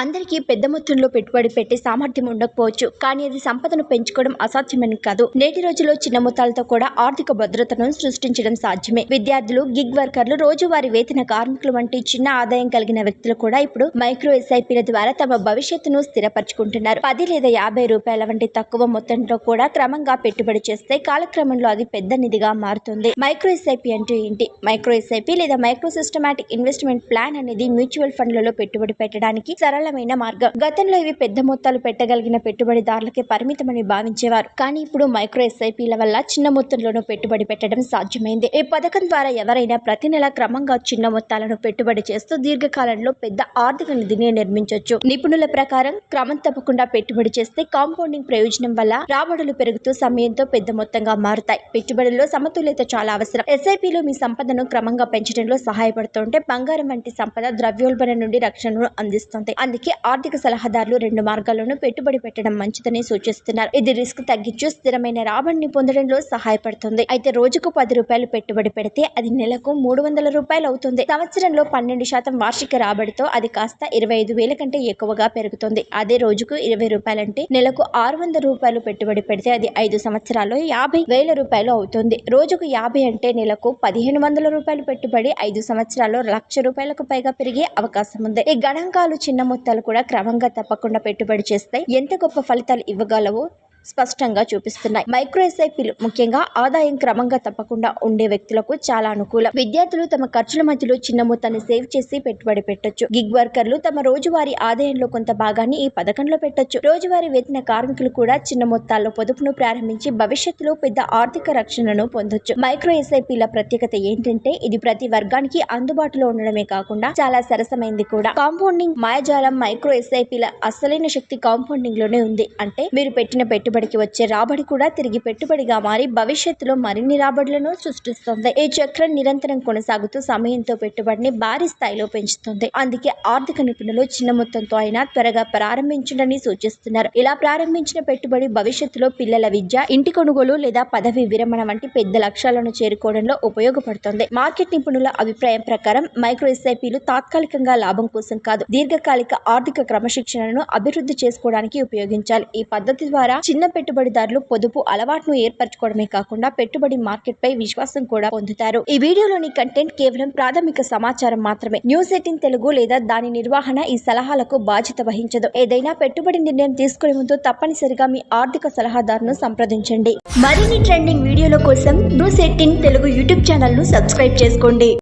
అందరికీ పెద్ద మొత్తంలో పెట్టుబడి పెట్టే సామర్థ్యం ఉండకపోవచ్చు. కానీ అది సంపదను పెంచుకోవడం అసాధ్యమని కాదు. నేటి రోజుల్లో చిన్న మొత్తాలతో కూడా ఆర్థిక భద్రతను సృష్టించడం సాధ్యమే. విద్యార్థులు గిగ్ వర్కర్లు రోజువారీ వేతన కార్మికులు వంటి చిన్న ఆదాయం కలిగిన వ్యక్తులు కూడా ఇప్పుడు మైక్రో ఎస్ఐపీల ద్వారా తమ భవిష్యత్తును స్థిరపరచుకుంటున్నారు. పది లేదా యాభై రూపాయల వంటి తక్కువ మొత్తంలో కూడా క్రమంగా పెట్టుబడి చేస్తే కాలక్రమంలో అది పెద్ద నిధిగా మారుతుంది. మైక్రో ఎస్ఐపీ అంటే ఏంటి? మైక్రో ఎస్ఐపీ లేదా మైక్రో సిస్టమాటిక్ ఇన్వెస్ట్మెంట్ ప్లాన్ అనేది మ్యూచువల్ ఫండ్లలో పెట్టుబడి పెట్టడానికి సరళ సరళమైన మార్గం. గతంలో ఇవి పెద్ద మొత్తాలు పెట్టగలిగిన పెట్టుబడిదారులకే పరిమితమని భావించేవారు. కానీ ఇప్పుడు మైక్రో ఎస్ఐపీల వల్ల చిన్న మొత్తంలోనూ పెట్టుబడి పెట్టడం సాధ్యమైంది. ఈ పథకం ద్వారా ఎవరైనా ప్రతి నెల క్రమంగా చిన్న మొత్తాలను పెట్టుబడి చేస్తూ దీర్ఘకాలంలో పెద్ద ఆర్థిక నిధిని నిర్మించవచ్చు నిపుణుల ప్రకారం క్రమం తప్పకుండా పెట్టుబడి చేస్తే కాంపౌండింగ్ ప్రయోజనం వల్ల రాబడులు పెరుగుతూ సమయంతో పెద్ద మొత్తంగా మారుతాయి. పెట్టుబడుల్లో సమతుల్యత చాలా అవసరం. ఎస్ఐపిలో మీ సంపదను క్రమంగా పెంచడంలో సహాయపడుతుంటే బంగారం వంటి సంపద ద్రవ్యోల్బణం నుండి రక్షణను అందిస్తుంది. అందుకే ఆర్థిక సలహాదారులు రెండు మార్గాల్లోనూ పెట్టుబడి పెట్టడం మంచిదని సూచిస్తున్నారు. ఇది రిస్క్ తగ్గించు స్థిరమైన రాబడిని పొందడంలో సహాయపడుతుంది. అయితే రోజుకు పది రూపాయలు పెట్టుబడి పెడితే అది నెలకు మూడు వందల రూపాయలు అవుతుంది. సంవత్సరంలో పన్నెండు శాతం వార్షిక రాబడితో అది కాస్త ఇరవై ఐదు వేల కంటే ఎక్కువగా పెరుగుతుంది. అదే రోజుకు ఇరవై రూపాయలంటే నెలకు ఆరు వందల రూపాయలు పెట్టుబడి పెడితే అది ఐదు సంవత్సరాల్లో యాభై వేల రూపాయలు అవుతుంది. రోజుకు యాభై అంటే నెలకు పదిహేను వందల రూపాయలు పెట్టుబడి ఐదు సంవత్సరాల్లో లక్ష రూపాయలకు పైగా పెరిగే అవకాశం ఉంది. ఈ గణాంకాలు చిన్న మొత్తం జీవితాలు కూడా క్రమంగా తప్పకుండా పెట్టుబడి చేస్తాయి. ఎంత గొప్ప ఫలితాలు ఇవ్వగలవో స్పష్టంగా చూపిస్తున్నాయి. మైక్రో ఎస్ఐపీలు ముఖ్యంగా ఆదాయం క్రమంగా తప్పకుండా ఉండే వ్యక్తులకు చాలా అనుకూలం. విద్యార్థులు తమ ఖర్చుల మధ్యలో చిన్న మొత్తాన్ని సేవ్ చేసి పెట్టుబడి పెట్టొచ్చు. గిగ్ వర్కర్లు తమ రోజువారీ ఆదాయంలో కొంత భాగాన్ని ఈ పథకంలో పెట్టొచ్చు. రోజువారీ వేతన కార్మికులు కూడా చిన్న మొత్తాల్లో పొదుపును ప్రారంభించి భవిష్యత్తులో పెద్ద ఆర్థిక రక్షణను పొందొచ్చు. మైక్రో ఎస్ఐపీల ప్రత్యేకత ఏంటంటే ఇది ప్రతి వర్గానికి అందుబాటులో ఉండడమే కాకుండా చాలా సరసమైంది కూడా. కాంపౌండింగ్ మాయజాలం మైక్రో ఎస్ఐపీల అసలైన శక్తి కాంపౌండింగ్లోనే ఉంది. అంటే మీరు పెట్టిన పెట్టుబడి పెట్టుబడికి వచ్చే రాబడి కూడా తిరిగి పెట్టుబడిగా మారి భవిష్యత్తులో మరిన్ని రాబడులను సృష్టిస్తుంది. ఈ చక్రం నిరంతరం కొనసాగుతూ సమయంతో పెట్టుబడిని భారీ స్థాయిలో పెంచుతుంది. అందుకే ఆర్థిక నిపుణులు చిన్న మొత్తంతో అయినా త్వరగా ప్రారంభించడని సూచిస్తున్నారు. ఇలా ప్రారంభించిన పెట్టుబడి భవిష్యత్తులో పిల్లల విద్య ఇంటి కొనుగోలు లేదా పదవి విరమణ వంటి పెద్ద లక్ష్యాలను చేరుకోవడంలో ఉపయోగపడుతుంది. మార్కెట్ నిపుణుల అభిప్రాయం ప్రకారం మైక్రో ఎస్ఐపీలు తాత్కాలికంగా లాభం కోసం కాదు దీర్ఘకాలిక ఆర్థిక క్రమశిక్షణను అభివృద్ధి చేసుకోవడానికి ఉపయోగించాలి. ఈ పద్ధతి ద్వారా చిన్న పెట్టుబడిదారులు పొదుపు అలవాటును ఏర్పరచుకోవడమే కాకుండా పెట్టుబడి మార్కెట్ పై విశ్వాసం కూడా పొందుతారు. ఈ వీడియోలోని కంటెంట్ కేవలం ప్రాథమిక సమాచారం మాత్రమే. న్యూస్ ఎయిటీన్ తెలుగు లేదా దాని నిర్వహణ ఈ సలహాలకు బాధ్యత వహించదు. ఏదైనా పెట్టుబడి నిర్ణయం తీసుకునే ముందు తప్పనిసరిగా మీ ఆర్థిక సలహాదారును సంప్రదించండి. మరిన్ని ట్రెండింగ్ వీడియోల కోసం న్యూస్ ఎయిటీన్ తెలుగు యూట్యూబ్ ఛానల్ను సబ్స్క్రైబ్ చేసుకోండి.